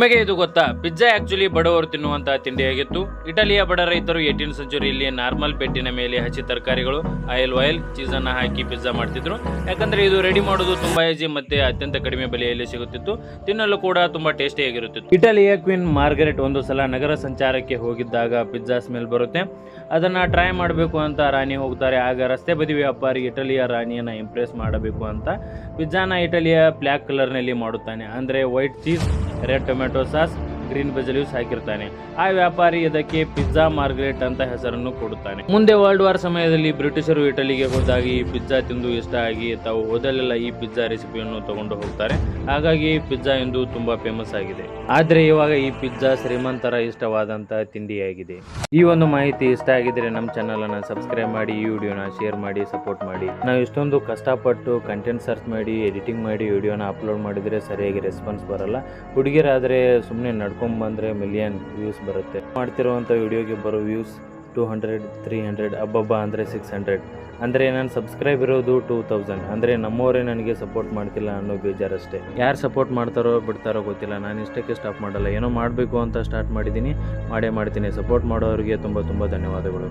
ನಿಮಗೆ ಇದು ಗೊತ್ತಾ? ಪಿಜ್ಜಾ ಆಕ್ಚುಲಿ ಬಡವರು ತಿನ್ನುವಂತಹ ತಿಂಡಿಯಾಗಿತ್ತು. ಇಟಲಿಯ ಬಡ ರೈತರು ಏಟೀನ್ ಸೆಂಚುರಿಯಲ್ಲಿ ನಾರ್ಮಲ್ ಪೆಟ್ಟಿನ ಮೇಲೆ ಹಚ್ಚಿ ತರಕಾರಿಗಳು ಆಯಿಲ್ ಆಯಿಲ್ ಚೀಸ್ ಅನ್ನ ಹಾಕಿ ಪಿಜ್ಜಾ ಮಾಡ್ತಿದ್ರು. ಯಾಕಂದ್ರೆ ಇದು ರೆಡಿ ಮಾಡೋದು ತುಂಬಾ ಈಜಿ ಮತ್ತೆ ಅತ್ಯಂತ ಕಡಿಮೆ ಬೆಲೆಯಲ್ಲಿ ಸಿಗುತ್ತಿತ್ತು. ತಿನ್ನಲು ಕೂಡ ತುಂಬಾ ಟೇಸ್ಟಿ ಆಗಿರುತ್ತಿತ್ತು. ಇಟಲಿಯ ಕ್ವೀನ್ ಮಾರ್ಗರೆಟ್ ಒಂದು ಸಲ ನಗರ ಸಂಚಾರಕ್ಕೆ ಹೋಗಿದ್ದಾಗ ಪಿಜ್ಜಾ ಸ್ಮೆಲ್ ಬರುತ್ತೆ. ಅದನ್ನ ಟ್ರೈ ಮಾಡಬೇಕು ಅಂತ ರಾಣಿ ಹೋಗ್ತಾರೆ. ಆಗ ರಸ್ತೆ ಬದಿ ವ್ಯಾಪಾರಿ ಇಟಲಿಯ ರಾಣಿಯನ್ನ ಇಂಪ್ರೆಸ್ ಮಾಡಬೇಕು ಅಂತ ಪಿಜ್ಜಾನ ಇಟಲಿಯ ಬ್ಲ್ಯಾಕ್ ಕಲರ್ನಲ್ಲಿ ಮಾಡುತ್ತಾನೆ. ಅಂದರೆ white cheese red tomato sauce. Green ಬೆಜಲ್ಯೂಸ್ ಹಾಕಿರ್ತಾನೆ. ಆ ವ್ಯಾಪಾರಿ ಇದಕ್ಕೆ ಪಿಜ್ಜಾ ಮಾರ್ಗ್ರೇಟ್ ಅಂತ ಹೆಸರನ್ನು ಕೊಡುತ್ತಾನೆ. ಮುಂದೆ ವರ್ಲ್ಡ್ ವಾರ್ ಸಮಯದಲ್ಲಿ ಬ್ರಿಟಿಷರು ಇಟಲಿಗೆ ಹೋದಾಗ ಈ ಪಿಜ್ಜಾ ತಿಂದು ಇಷ್ಟ ಆಗಿ ತಾವು ಹೋದಲ್ಲೆಲ್ಲ ಈ ಪಿಜ್ಜಾ ರೆಸಿಪಿಯನ್ನು ತಗೊಂಡು ಹೋಗ್ತಾರೆ. ಹಾಗಾಗಿ ಪಿಜ್ಜಾ ಎಂದು ತುಂಬಾ ಫೇಮಸ್ ಆಗಿದೆ. ಆದ್ರೆ ಇವಾಗ ಈ ಪಿಜ್ಜಾ ಶ್ರೀಮಂತರ ಇಷ್ಟವಾದಂತ ತಿಂಡಿಯಾಗಿದೆ. ಈ ಒಂದು ಮಾಹಿತಿ ಇಷ್ಟ ಆಗಿದ್ರೆ ನಮ್ಮ ಚಾನಲ್ ಅನ್ನ ಸಬ್ಸ್ಕ್ರೈಬ್ ಮಾಡಿ, ಈ ವಿಡಿಯೋನ ಶೇರ್ ಮಾಡಿ ಸಪೋರ್ಟ್ ಮಾಡಿ. ನಾವು ಇಷ್ಟೊಂದು ಕಷ್ಟಪಟ್ಟು ಕಂಟೆಂಟ್ ಸರ್ಚ್ ಮಾಡಿ ಎಡಿಟಿಂಗ್ ಮಾಡಿ, ವಿಡಿಯೋನ ಅಪ್ಲೋಡ್ ಮಾಡಿದ್ರೆ ಸರಿಯಾಗಿ ರೆಸ್ಪಾನ್ಸ್ ಬರಲ್ಲ. ಹುಡುಗಿರಾದ್ರೆ ಸುಮ್ಮನೆ ನಡ್ಕೊಂಡ್ ಬಂದ್ರೆ ಮಿಲಿಯನ್ ವ್ಯೂಸ್ ಬರುತ್ತೆ. ಮಾಡ್ತಿರುವಂಥ ವಿಡಿಯೋಗೆ ಬರೋ views two hundred three hundred ಅಬ್ಬಬ್ಬ ಅಂದರೆ ಸಿಕ್ಸ್ ಹಂಡ್ರೆಡ್ ಅಂದರೆ ನಾನು ಸಬ್ಸ್ಕ್ರೈಬ್ ಇರೋದು ಟೂ ತೌಸಂಡ್ ಅಂದರೆ ನಮ್ಮವರೇ ನನಗೆ ಸಪೋರ್ಟ್ ಮಾಡ್ತಿಲ್ಲ ಅನ್ನೋ ಬೇಜಾರಷ್ಟೇ. ಯಾರು ಸಪೋರ್ಟ್ ಮಾಡ್ತಾರೋ ಬಿಡ್ತಾರೋ ಗೊತ್ತಿಲ್ಲ. ನಾನು ಇಷ್ಟಕ್ಕೆ ಸ್ಟಾಪ್ ಮಾಡಲ್ಲ. ಏನೋ ಮಾಡಬೇಕು ಅಂತ ಸ್ಟಾರ್ಟ್ ಮಾಡಿದ್ದೀನಿ. ಮಾಡೇ ಮಾಡ್ತೀನಿ. ಸಪೋರ್ಟ್ ಮಾಡೋರಿಗೆ ತುಂಬ ತುಂಬ ಧನ್ಯವಾದಗಳು.